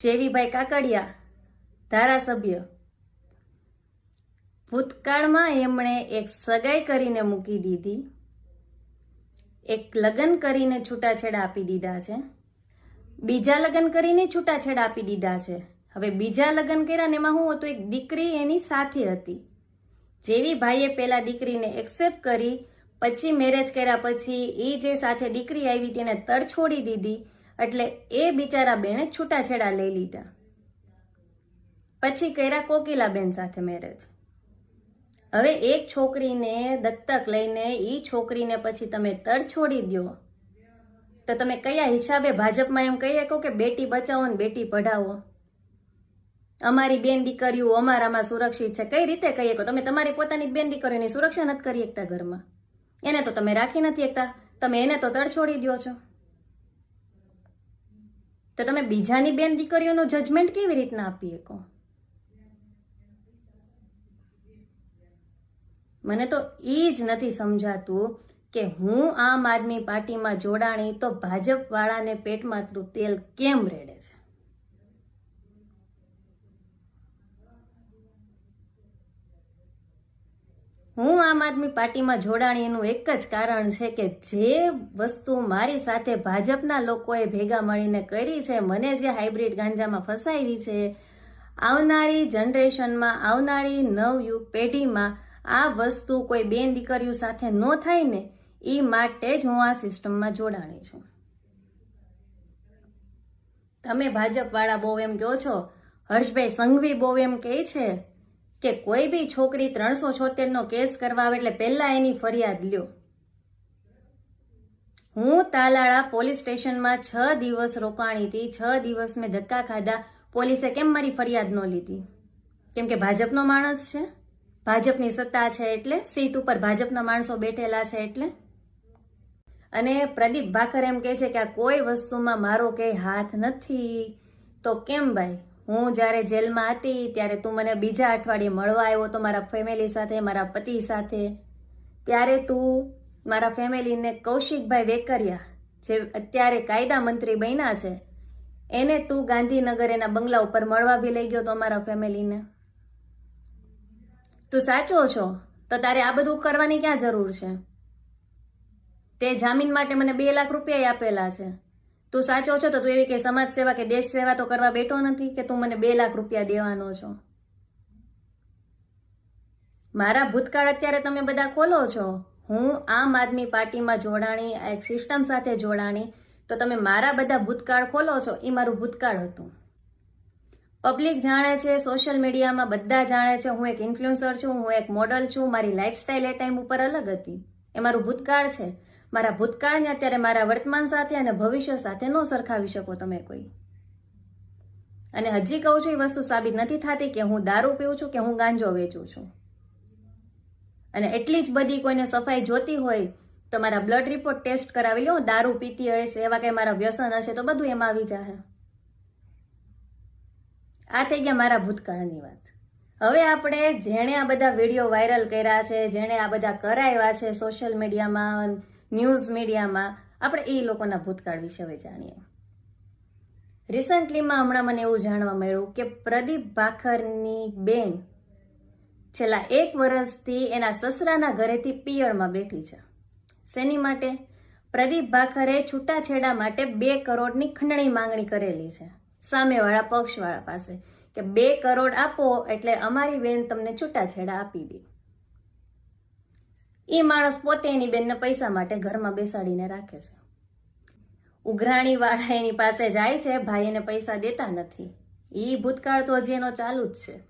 જેવીભાઈ કાકડિયા, ધારાસભ્ય. ભૂતકાળમાં એમણે એક સગાઈ કરીને મૂકી દીધી. એક લગ્ન કરીને છૂટાછેડા આપી દીધા છે. બીજા લગ્ન કરીને છૂટાછેડા આપી દીધા છે. હવે બીજા લગ્ન કર્યા ને એમાં હું હતું, એક દીકરી એની સાથે હતી. જેવી ભાઈએ પેલા દીકરીને એક્સેપ્ટ કરી, પછી મેરેજ કર્યા પછી એ જે સાથે દીકરી આવી તેને તર છોડી દીધી એટલે એ બિચારા બેને છૂટાછેડા લઈ લીધા. પછી કર્યા કોકિલાબેન સાથે મેરેજ હવે એક છોકરીને દત્તક લઈને એ છોકરીને પછી તમે તર છોડી દો તો તમે કયા હિસાબે ભાજપમાં એમ કહી શકો કે બેટી બચાવો ને બેટી પઢાવો. અમારી બેન દીકરીઓ અમારામાં સુરક્ષિત છે. કઈ રીતે કહી શકો? તમે તમારી પોતાની બેન દીકરીઓની સુરક્ષા નથી કરી શકતા ઘરમાં. એને તો તમે રાખી નથી શકતા તમે એને તો તડ છોડી દો છો. તો તમે બીજાની બેન દીકરીઓનું જજમેન્ટ કેવી રીતના આપી શકો? મને તો એ જ નથી સમજાતું કે હું આમ આદમી પાર્ટીમાં જોડાણી તો ભાજપ વાળાને પેટમાં આટલું તેલ કેમ રેડે છે? હું આમ આદમી પાર્ટીમાં જોડાણી એનું એક જ કારણ છે કે જે વસ્તુ મારી સાથે ભાજપના લોકોએ ભેગા મળીને કરી છે, મને જે હાઇબ્રિડ ગાંજામાં ફસાવી છે, આવનારી જનરેશનમાં આવનારી નવયુગ પેઢીમાં આ વસ્તુ કોઈ બેન દીકરીઓ સાથે ન થાય ને, એ માટે જ હું આ સિસ્ટમમાં જોડાણી છું. તમે ભાજપવાળા બહુ એમ કહો છો, હર્ષભાઈ સંઘવી બહુ એમ કહે છે કે કોઈ બી છોકરી ત્રણસો છોતેરનો કેસ કરવા આવે એટલે પહેલા એની ફરિયાદ લ્યો. હું તાલાળા પોલીસ સ્ટેશનમાં છ દિવસ રોકાણી હતી. છ દિવસ મેં ધક્કા ખાધા. પોલીસે કેમ મારી ફરિયાદ ન લીધી? કેમ કે ભાજપનો માણસ છે. ભાજપની સત્તા છે એટલે સીટ ઉપર ભાજપના માણસો બેઠેલા છે એટલે. અને પ્રદીપ ભાખર એમ કહે છે કે આ કોઈ વસ્તુમાં મારો કંઈ હાથ નથી. તો કેમ ભાઈ? હું જ્યારે જેલમાં હતી, ત્યારે તું મને બીજા અઠવાડિયે મળવા આવ્યો તો મારા ફેમિલી સાથે, મારા પતિ સાથે. ત્યારે તું મારા ફેમિલીને કૌશિકભાઈ વેકરિયા, જે અત્યારે કાયદા મંત્રી બન્યા છે, એને તું ગાંધીનગર એના બંગલા ઉપર મળવા બી લઈ ગયો તો અમારા ફેમિલીને તું સાચો છો? તો તારે આ બધું કરવાની ક્યાં જરૂર છે? તે જામીન માટે મને બે લાખ રૂપિયા આપેલા છે. તું સાચો છો તો તું એવી કે સમાજ સેવા કે દેશ સેવા તો કરવા બેઠો નથી કે તું મને બે લાખ રૂપિયા દેવાનો છો? મારા ભૂતકાળ અત્યારે તમે બધા ખોલો છો. હું આમ આદમી પાર્ટીમાં જોડાણી એક સિસ્ટમ સાથે જોડાણી. તો તમે મારા બધા ભૂતકાળ ખોલો છો? એ મારું ભૂતકાળ હતું. પબ્લિક જાણે છે સોશિયલ મીડિયામાં બધા જાણે છે, હું એક ઇન્ફ્લુઅન્સર છું, હું એક મોડલ છું, મારી લાઇફસ્ટાઇલ એ ટાઈમ ઉપર અલગ હતી. એ મારું ભૂતકાળ છે. મારા ભૂતકાળને અત્યારે મારા વર્તમાન સાથે અને ભવિષ્ય સાથે ન સરખાવી શકો તમે કોઈ. અને હજી કહું છું, એ વસ્તુ સાબિત નથી થતી કે હું દારૂ પીઉં છું કે હું ગાંજો વેચું છું. અને એટલી જ બધી કોઈને સફાઈ જોતી હોય તો મારા બ્લડ રિપોર્ટ ટેસ્ટ કરાવી લો, દારૂ પીતી હશે એવા કંઈ મારા વ્યસન હશે તો બધું એમાં આવી જાય આ થઈ ગયા મારા ભૂતકાળની વાત. હવે આપણે જેણે આ બધા વીડિયો વાયરલ કર્યા છે, જેણે આ બધા કરાવ્યા છે સોશિયલ મીડિયામાં ન્યૂઝ મીડિયામાં આપણે એ લોકોના ભૂતકાળ વિશે હવે જાણીએ. રિસન્ટલીમાં હમણાં મને એવું જાણવા મળ્યું કે પ્રદીપ ભાખરની બેન છેલ્લા એક વર્ષથી એના સસરાના ઘરેથી પિયળમાં બેઠી છે. શેની માટે? પ્રદીપ ભાખરે છૂટાછેડા માટે બે કરોડની ખંડણી માંગણી કરેલી છે. સામેવાળા પક્ષવાળા પાસે કે બે કરોડ આપો એટલે અમારી બેન તમને છૂટાછેડા આપી દે. એ માણસ પોતે એની બેનને પૈસા માટે ઘરમાં બેસાડીને રાખે છે. ઉઘરાણી વાળા એની પાસે જાય છે, ભાઈ એને પૈસા દેતા નથી. એ ભૂતકાળ તો હજી એનો ચાલુ જ છે.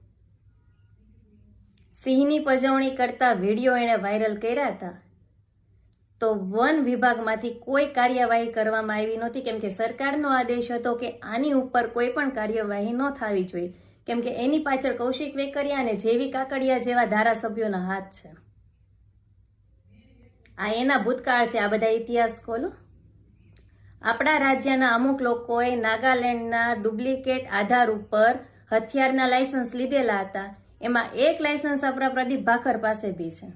સિંહની પજવણી કરતા વીડિયો એણે વાયરલ કર્યા હતા. તો વન વિભાગમાંથી કોઈ કાર્યવાહી કરવામાં આવી નહોતી, કેમ કે સરકારનો આદેશ હતો કે આની ઉપર કોઈ પણ કાર્યવાહી ન થવી જોઈએ. કેમ કે એની પાછળ કૌશિક વેકરિયા અને જેવી કાકડિયા જેવા ધારાસભ્યોના હાથ છે. આ એના ભૂતકાળ છે, આ બધા ઇતિહાસ ખોલો. આપણા રાજ્યના અમુક લોકોએ નાગાલેન્ડના ડુપ્લિકેટ આધાર ઉપર હથિયારના લાયસન્સ લીધેલા હતા. એમાં એક લાયસન્સ આપણા પ્રદીપ ભાખર પાસે બી છે.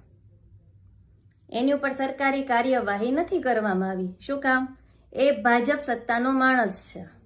એની ઉપર સરકારી કાર્યવાહી નથી કરવામાં આવી. શું કામ? એ ભાજપ સત્તાનો માણસ છે.